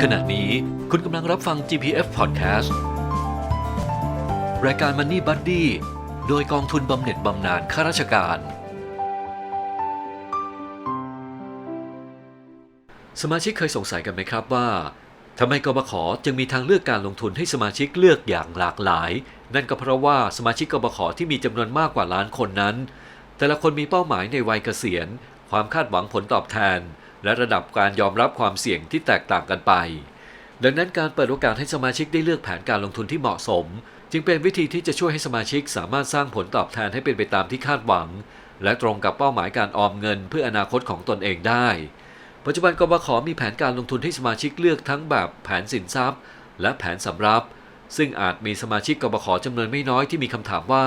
ขณะนี้คุณกำลังรับฟัง GPF Podcast รายการ Money Buddy โดยกองทุนบำเหน็จบำนาญข้าราชการ สมาชิกเคยสงสัยกันไหมครับว่าทำไมกบขจึงมีทางเลือกการลงทุนให้สมาชิกเลือกอย่างหลากหลาย นั่นก็เพราะว่าสมาชิกกบขที่มีจำนวนมากกว่าล้านคนนั้น แต่ละคนมีเป้าหมายในวัยเกษียณ ความคาดหวังผลตอบแทน และระดับการยอมรับความเสี่ยงที่แตกต่างกันไป ดังนั้นการเปิดโอกาสให้สมาชิกได้เลือกแผนการลงทุนที่เหมาะสม จึงเป็นวิธีที่จะช่วยให้สมาชิกสามารถสร้างผลตอบแทนให้เป็นไปตามที่คาดหวัง และตรงกับเป้าหมายการออมเงินเพื่ออนาคตของตนเองได้ ปัจจุบันกบขมีแผนการลงทุนให้สมาชิกเลือกทั้งแบบแผนสินทรัพย์ และแผนสำรับ ซึ่งอาจมีสมาชิกกบขจำนวนไม่น้อยที่มีคำถามว่า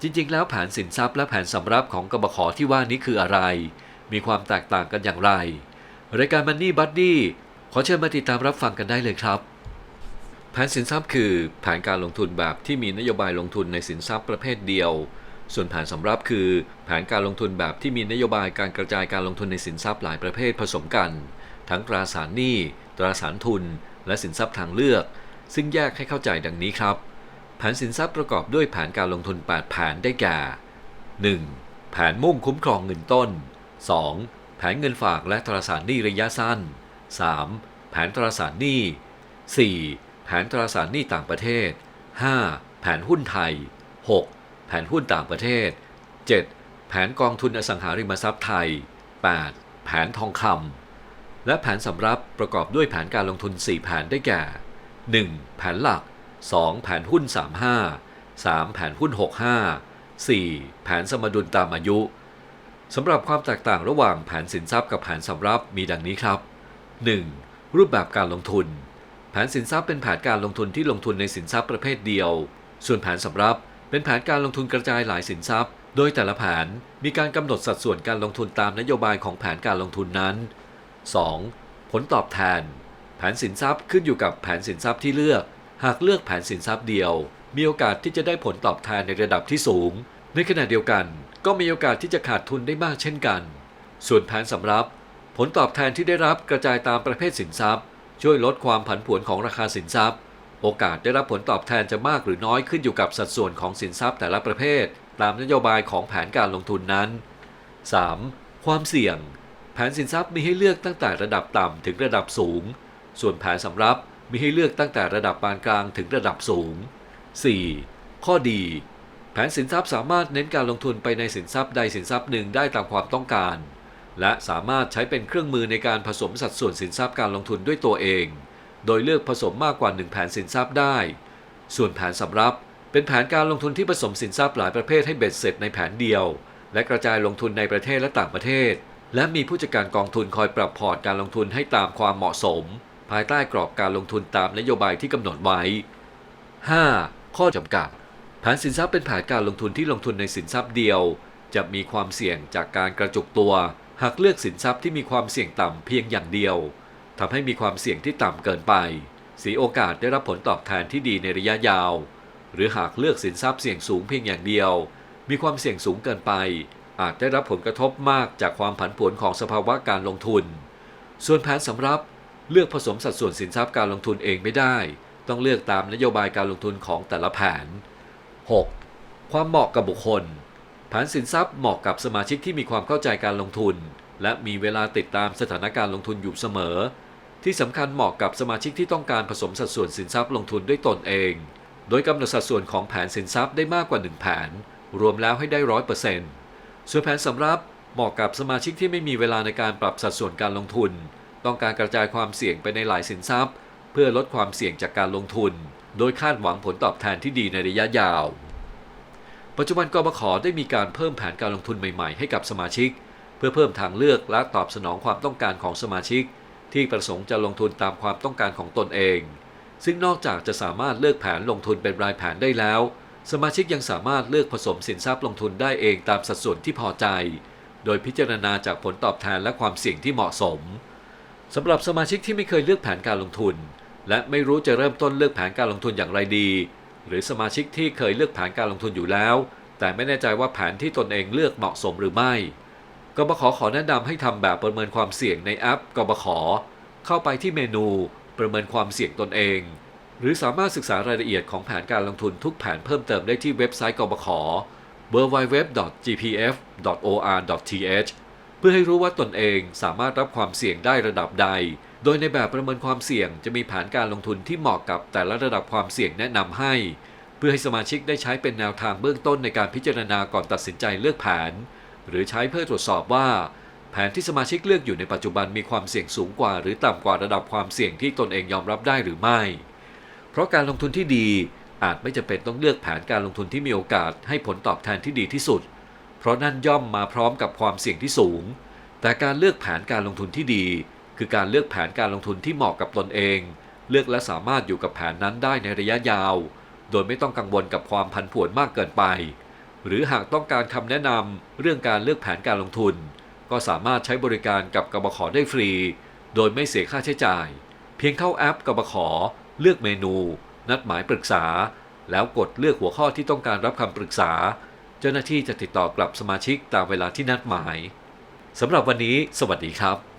จริง ๆ แล้วแผนสินทรัพย์และแผนสำรับของกบขที่ว่านี้คืออะไร มีความแตกต่างกันอย่างไร รายการ Money Buddy ขอเชิญมาติดตามรับฟังกันได้เลยครับ แผนสินทรัพย์คือแผนการลงทุนแบบที่มีนโยบายลงทุนในสินทรัพย์ประเภทเดียว ส่วนแผนสำรับคือ แผนการลงทุนแบบที่มีนโยบายการกระจายการลงทุนในสินทรัพย์หลายประเภทผสมกัน ทั้งตราสารหนี้ ตราสารทุน และสินทรัพย์ทางเลือก ซึ่งแยกให้เข้าใจดังนี้ครับ แผนสินทรัพย์ประกอบด้วยแผนการลงทุน 8 แผนได้แก่ 1. แผนมุ่งคุ้มครองเงินต้น 2. แผนเงินฝากและตราสารหนี้ระยะสั้น 3. แผนตราสารหนี้ 4. แผนตราสารหนี้ต่างประเทศ 5. แผนหุ้นไทย 6. แผนหุ้นต่างประเทศ 7. แผนกองทุนอสังหาริมทรัพย์ไทย 8. แผนทองคำและแผนสำรับประกอบด้วยแผนการลงทุน 4 แผนได้แก่ 1. แผนหลัก 2. แผนหุ้น 35 3. แผนหุ้น 65 4. แผนสมดุลตามอายุ สำหรับความแตกต่างระหว่างแผนสินทรัพย์กับแผนสำรับมีดังนี้ครับ 1. รูปแบบการลงทุน แผนสินทรัพย์เป็นแผนการลงทุนที่ลงทุนในสินทรัพย์ประเภทเดียว ส่วนแผนสำรับเป็นแผนการลงทุนกระจายหลายสินทรัพย์ โดยแต่ละแผนมีการกำหนดสัดส่วนการลงทุนตามนโยบายของแผนการลงทุนนั้น 2. ผลตอบแทน แผนสินทรัพย์ขึ้นอยู่กับแผนสินทรัพย์ที่เลือก หากเลือกแผนสินทรัพย์เดียว มีโอกาสที่จะได้ผลตอบแทนในระดับที่สูง ในขณะเดียวกันก็มีโอกาสที่จะขาดทุนได้มากเช่นกัน ส่วนแผนสำรับ ผลตอบแทนที่ได้รับกระจายตามประเภทสินทรัพย์ ช่วยลดความผันผวนของราคาสินทรัพย์ โอกาสได้รับผลตอบแทนจะมากหรือน้อยขึ้นอยู่กับสัดส่วนของสินทรัพย์แต่ละประเภท ตามนโยบายของแผนการลงทุนนั้น 3. ความเสี่ยง แผนสินทรัพย์มีให้เลือกตั้งแต่ระดับต่ำถึงระดับสูง ส่วนแผนสำรับมีให้เลือกตั้งแต่ระดับปานกลางถึงระดับสูง 4. ข้อดี แผนสินทรัพย์สามารถเน้นการลงทุนไปในสินทรัพย์ใดสินทรัพย์หนึ่งได้ตามความต้องการ และสามารถใช้เป็นเครื่องมือในการผสมสัดส่วนสินทรัพย์การลงทุนด้วยตัวเอง โดยเลือกผสมมากกว่า 1 แผนสินทรัพย์ได้ ส่วนแผนสำรับ เป็นแผนการลงทุนที่ผสมสินทรัพย์หลายประเภทให้เบ็ดเสร็จในแผนเดียว และกระจายลงทุนในประเทศและต่างประเทศ และมีผู้จัดการกองทุนคอยปรับพอร์ตการลงทุนให้ตามความเหมาะสม ภายใต้กรอบการลงทุนตามนโยบายที่กำหนดไว้ 5. ข้อจำกัด แผนสินทรัพย์เป็นแผนการลงทุนที่ลงทุนในสินทรัพย์เดียว จะมีความเสี่ยงจากการกระจุกตัว หากเลือกสินทรัพย์ที่มีความเสี่ยงต่ำเพียงอย่างเดียวทำให้มีความเสี่ยงที่ต่ำเกินไปเสียโอกาสได้รับผลตอบแทนที่ดีในระยะยาว หรือหากเลือกสินทรัพย์เสี่ยงสูงเพียงอย่างเดียว มีความเสี่ยงสูงเกินไป อาจได้รับผลกระทบมากจากความผันผวนของสภาวะการลงทุน ส่วนแผนสำรับเลือกผสมสัดส่วนสินทรัพย์การลงทุนเองไม่ได้ ต้องเลือกตามนโยบายการลงทุนของแต่ละแผน 6. ความเหมาะกับบุคคลแผนสินทรัพย์เหมาะกับสมาชิกที่มีความเข้าใจการลงทุน และมีเวลาติดตามสถานการณ์ลงทุนอยู่เสมอ ที่สำคัญเหมาะกับสมาชิกที่ต้องการผสมสัดส่วนสินทรัพย์ลงทุนด้วยตนเอง โดยกำหนดสัดส่วนของแผนสินทรัพย์ได้มากกว่า 1 แผน รวมแล้วให้ได้ร้อยเปอร์เซ็นต์ส่วนแผนสำรับเหมาะกับสมาชิกที่ไม่มีเวลาในการปรับสัดส่วนการลงทุน ต้องการกระจายความเสี่ยงไปในหลายสินทรัพย์ เพื่อลดความเสี่ยงจากการลงทุน โดยคาดหวังผลตอบแทนที่ดีในระยะยาว ปัจจุบันกบขได้มีการเพิ่มแผนการลงทุนใหม่ๆ ให้กับสมาชิก เพื่อเพิ่มทางเลือกและตอบสนองความต้องการของสมาชิก ที่ประสงค์จะลงทุนตามความต้องการของตนเอง ซึ่งนอกจากจะสามารถเลือกแผนลงทุนเป็นรายแผนได้แล้ว สมาชิกยังสามารถเลือกผสมสินทรัพย์ลงทุนได้เองตามสัดส่วนที่พอใจ โดยพิจารณาจากผลตอบแทนและความเสี่ยงที่เหมาะสมสำหรับสมาชิกที่ไม่เคยเลือกแผนการลงทุน และไม่รู้จะเริ่มต้นเลือกแผนการลงทุนอย่างไรดี หรือสมาชิกที่เคยเลือกแผนการลงทุนอยู่แล้ว แต่ไม่แน่ใจว่าแผนที่ตนเองเลือกเหมาะสมหรือไม่กบขขอแนะนำให้ทำแบบประเมินความเสี่ยงในแอปกบขเข้าไปที่เมนู ประเมินความเสี่ยงตนเอง หรือสามารถศึกษารายละเอียดของแผนการลงทุนทุกแผนเพิ่มเติมได้ที่เว็บไซต์กบข www.gpf.or.th เพื่อให้รู้ว่าตนเองสามารถรับความเสี่ยงได้ระดับใด โดยในแบบประเมินความเสี่ยงจะมีแผนการลงทุนที่เหมาะกับแต่ละระดับความเสี่ยงแนะนำให้ เพื่อให้สมาชิกได้ใช้เป็นแนวทางเบื้องต้นในการพิจารณาก่อนตัดสินใจเลือกแผน หรือใช้เพื่อตรวจสอบว่า แผนที่สมาชิกเลือกอยู่ในปัจจุบันมีความเสี่ยงสูงกว่า หรือต่ำกว่าระดับความเสี่ยงที่ตนเองยอมรับได้หรือไม่ เพราะการลงทุนที่ดีอาจไม่จำเป็นต้องเลือกแผนการลงทุนที่มีโอกาสให้ผลตอบแทนที่ดีที่สุด เพราะนั่นย่อมมาพร้อมกับความเสี่ยงที่สูง แต่การเลือกแผนการลงทุนที่ดี คือการเลือกแผนการลงทุนที่เหมาะกับตนเอง เลือกและสามารถอยู่กับแผนนั้นได้ในระยะยาว โดยไม่ต้องกังวลกับความผันผวนมากเกินไป หรือหากต้องการคำแนะนำเรื่องการเลือกแผนการลงทุน ก็สามารถใช้บริการกับกบขได้ฟรี โดยไม่เสียค่าใช้จ่าย เพียงเข้าแอปกบขเลือกเมนู นัดหมายปรึกษา แล้วกดเลือกหัวข้อที่ต้องการรับคำปรึกษา เจ้าหน้าที่จะติดต่อกลับสมาชิกตามเวลาที่นัดหมายสำหรับวันนี้ สวัสดีครับ